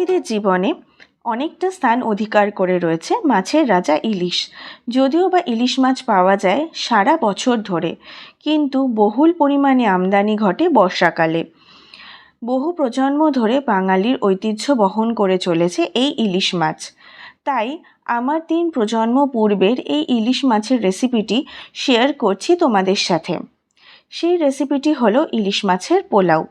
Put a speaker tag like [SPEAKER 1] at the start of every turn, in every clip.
[SPEAKER 1] বাঙালিদের জীবনে অনেকটা স্থান অধিকার করে রয়েছে মাছের রাজা ইলিশ। যদিও বা ইলিশ মাছ পাওয়া যায় সারা বছর ধরে, কিন্তু বহুল পরিমাণে আমদানি ঘটে বর্ষাকালে। বহু প্রজন্ম ধরে বাঙালির ঐতিহ্য বহন করে চলেছে এই ইলিশ মাছ। তাই আমার তিন প্রজন্ম পূর্বের এই ইলিশ মাছের রেসিপিটি শেয়ার করছি তোমাদের সাথে। সেই রেসিপিটি হলো ইলিশ মাছের পোলাও।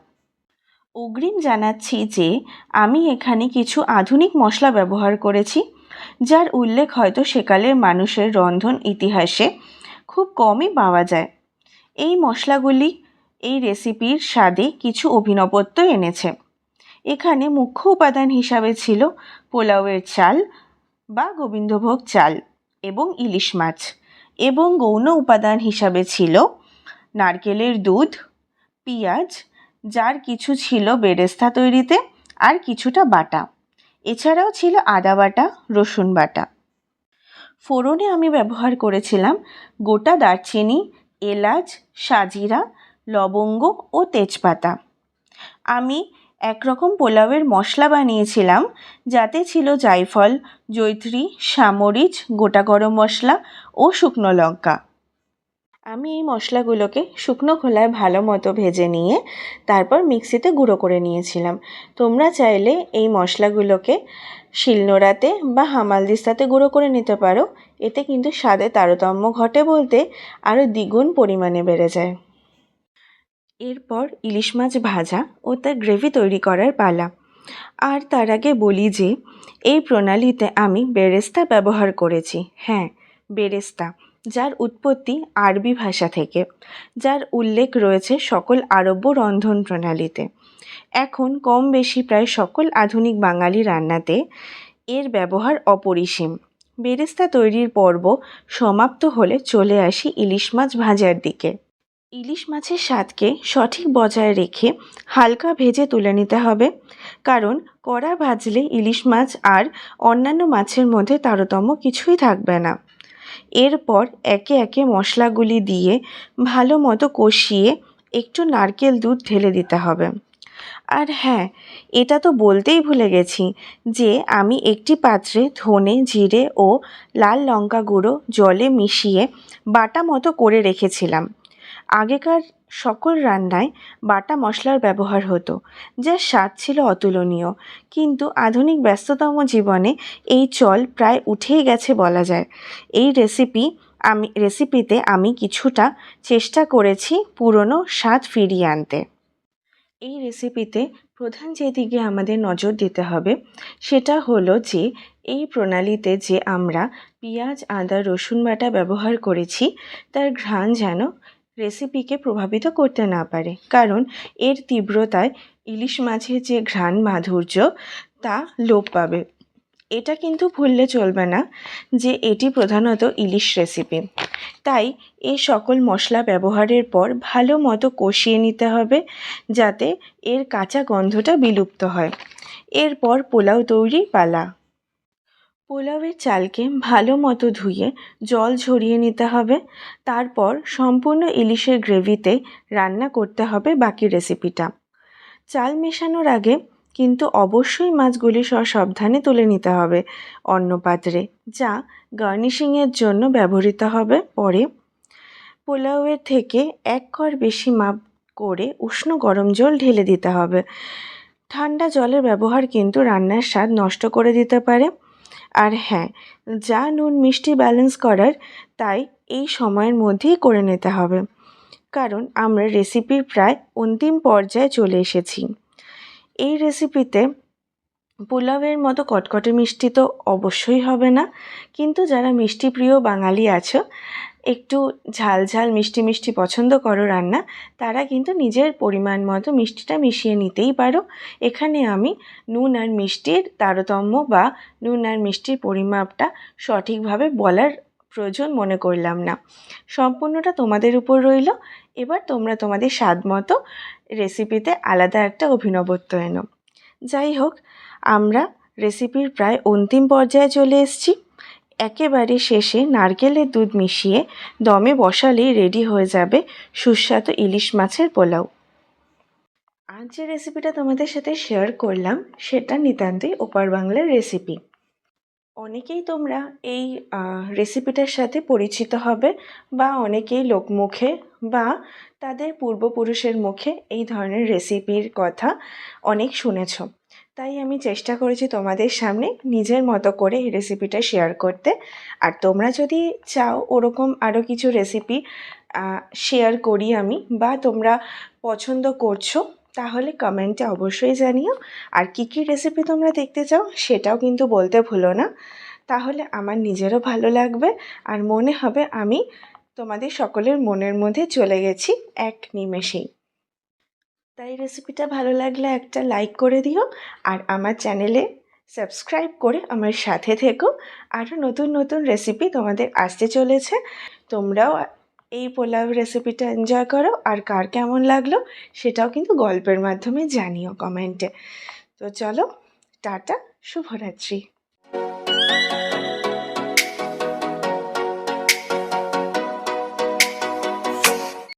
[SPEAKER 1] অগ্রিম জানাচ্ছি যে, আমি এখানে কিছু আধুনিক মশলা ব্যবহার করেছি, যার উল্লেখ হয়তো সেকালের মানুষের রন্ধন ইতিহাসে খুব কমই পাওয়া যায়। এই মশলাগুলি, এই রেসিপির স্বাদে কিছু অভিনবত্ব এনেছে। এখানে মুখ্য উপাদান হিসাবে ছিল পোলাওয়ের চাল বা গোবিন্দভোগ চাল এবং ইলিশ মাছ এবং গৌণ উপাদান হিসাবে ছিল নারকেলের দুধ, পেঁয়াজ যার কিছু ছিল বেরেস্তা তৈরিতে আর কিছুটা বাটা। এছাড়াও ছিল আদা বাটা, রসুন বাটা। ফোড়নে আমি ব্যবহার করেছিলাম গোটা দারচিনি, এলাচ, সাজিরা, লবঙ্গ ও তেজপাতা। আমি একরকম পোলাওয়ের মশলা বানিয়েছিলাম যাতে ছিল জায়ফল জৈত্রী সামরিচ, গোটা গরম মশলা ও শুকনো লঙ্কা। আমি এই মশলাগুলোকে শুকনো খোলায় ভালো মতো ভেজে নিয়ে তারপর মিক্সিতে গুঁড়ো করে নিয়েছিলাম। তোমরা চাইলে এই মশলাগুলোকে শিলনোড়াতে বা হামালদিস্তাতে গুঁড়ো করে নিতে পারো। এতে কিন্তু স্বাদে তারতম্য ঘটে বলতে আরও দ্বিগুণ পরিমাণে বেড়ে যায়। এরপর ইলিশ মাছ ভাজা ও তার গ্রেভি তৈরি করার পালা। আর তার আগে বলি যে, এই প্রণালীতে আমি বেরেস্তা ব্যবহার করেছি। হ্যাঁ বেরেস্তা। যার উৎপত্তি আরবি ভাষা থেকে, যার উল্লেখ রয়েছে সকল আরব্য রন্ধন প্রণালীতে। এখন কম বেশি প্রায় সকল আধুনিক বাঙালি রান্নাতে এর ব্যবহার অপরিসীম। বেরেস্তা তৈরির পর্ব সমাপ্ত হলে চলে আসি ইলিশ মাছ ভাজার দিকে। ইলিশ মাছের স্বাদকে সঠিক বজায় রেখে হালকা ভেজে তুলে নিতে হবে, কারণ কড়া ভাজলে ইলিশ মাছ আর অন্যান্য মাছের মধ্যে তারতম্য কিছুই থাকবে না। এরপর একে একে মশলাগুলি দিয়ে ভালো মতো কষিয়ে একটু নারকেল দুধ ঢেলে দিতে হবে। আর হ্যাঁ এটা তো বলতেই ভুলে গেছি যে আমি একটি পাত্রে ধনে, জিরে ও লাল লঙ্কা গুঁড়ো জলে মিশিয়ে বাটা মতো করে রেখেছিলাম। আগেকার সকল রান্নায় বাটা মশলার ব্যবহার হতো, যার স্বাদ ছিল অতুলনীয়। কিন্তু আধুনিক ব্যস্ততম জীবনে এই চল প্রায় উঠেই গেছে বলা যায়। এই রেসিপি আমি রেসিপিতে আমি কিছুটা চেষ্টা করেছি পুরনো স্বাদ ফিরিয়ে আনতে। এই রেসিপিতে প্রধান যেদিকে আমাদের নজর দিতে হবে, সেটা হলো যে, এই প্রণালীতে যে আমরা পেঁয়াজ, আদা, রসুন বাটা ব্যবহার করেছি, তার ঘ্রাণ যেন রেসিপিকে প্রভাবিত করতে না পারে। কারণ এর তীব্রতায় ইলিশ মাছের যে ঘ্রাণ মাধুর্য, তা লোপ পাবে। এটা কিন্তু ভুললে চলবে না যে এটি প্রধানত ইলিশ রেসিপি তাই এই সকল মশলা ব্যবহারের পর ভালো মতো কষিয়ে নিতে হবে যাতে এর কাঁচা গন্ধটা বিলুপ্ত হয়। এরপর পোলাও তৈরি পালা। পোলাওয়ের চালকে ভালো মতো ধুয়ে জল ঝরিয়ে নিতে হবে। তারপর সম্পূর্ণ ইলিশের গ্রেভিতে রান্না করতে হবে বাকি রেসিপিটা। চাল মেশানোর আগে কিন্তু অবশ্যই মাছগুলি সসাবধানে তুলে নিতে হবে অন্য পাত্রে যা গার্নিশিংয়ের জন্য ব্যবহৃত হবে। পরে পোলাওয়ের থেকে এক কর বেশি মাপ করে উষ্ণ গরম জল ঢেলে দিতে হবে। ঠান্ডা জলের ব্যবহার কিন্তু রান্নার স্বাদ নষ্ট করে দিতে পারে। আর হ্যাঁ যা নুন মিষ্টি ব্যালেন্স করার, তাই এই সময়ের মধ্যেই করে নিতে হবে। কারণ আমরা রেসিপির প্রায় অন্তিম পর্যায়ে চলে এসেছি। এই রেসিপিতে পোলাওয়ের মতো কটকটে মিষ্টি তো অবশ্যই হবে না। কিন্তু যারা মিষ্টি প্রিয় বাঙালি আছো একটু ঝাল ঝাল, মিষ্টি মিষ্টি পছন্দ করো রান্না, তারা কিন্তু নিজের পরিমাণ মতো মিষ্টিটা মিশিয়ে নিতেই পারো। এখানে আমি নুন আর মিষ্টির তারতম্য বা নুন আর মিষ্টির পরিমাপটা সঠিকভাবে বলার প্রয়োজন মনে করলাম না। সম্পূর্ণটা তোমাদের উপর রইল। এবার তোমরা তোমাদের স্বাদ মতো রেসিপিতে আলাদা একটা অভিনবত্ব এনো। যাই হোক, আমরা রেসিপির প্রায় অন্তিম পর্যায়ে চলে এসেছি। একেবারে শেষে নারকেলের দুধ মিশিয়ে দমে বসালেই রেডি হয়ে যাবে সুস্বাদু ইলিশ মাছের পোলাও। আজ যে রেসিপিটা তোমাদের সাথে শেয়ার করলাম, সেটা নিতান্তই ওপার বাংলার রেসিপি অনেকেই তোমরা এই রেসিপিটার সাথে পরিচিত হবে বা অনেকেই লোকমুখে বা তাদের পূর্বপুরুষের মুখে এই ধরনের রেসিপির কথা অনেক শুনেছ। তাই আমি চেষ্টা করেছি তোমাদের সামনে নিজের মতো করে এই রেসিপিটা শেয়ার করতে। আর তোমরা যদি চাও ওরকম আরও কিছু রেসিপি শেয়ার করি আমি বা তোমরা পছন্দ করছ, তাহলে কমেন্টে অবশ্যই জানিও। আর কী কী রেসিপি তোমরা দেখতে চাও সেটাও কিন্তু বলতে ভুলো না। তাহলে আমার নিজেরও ভালো লাগবে। আর মনে হবে আমি তোমাদের সকলের মনের মধ্যে চলে গেছি এক নিমেষেই। তাই রেসিপিটা ভালো লাগলে একটা লাইক করে দিও আর আমার চ্যানেলে সাবস্ক্রাইব করে আমার সাথে থেকো। আরও নতুন নতুন রেসিপি তোমাদের আসতে চলেছে। তোমরাও এই পোলাও রেসিপিটা এনজয় করো আর কার কেমন লাগল সেটাও কিন্তু গল্পের মাধ্যমে জানিও কমেন্টে তো চলো, টাটা, শুভরাত্রি।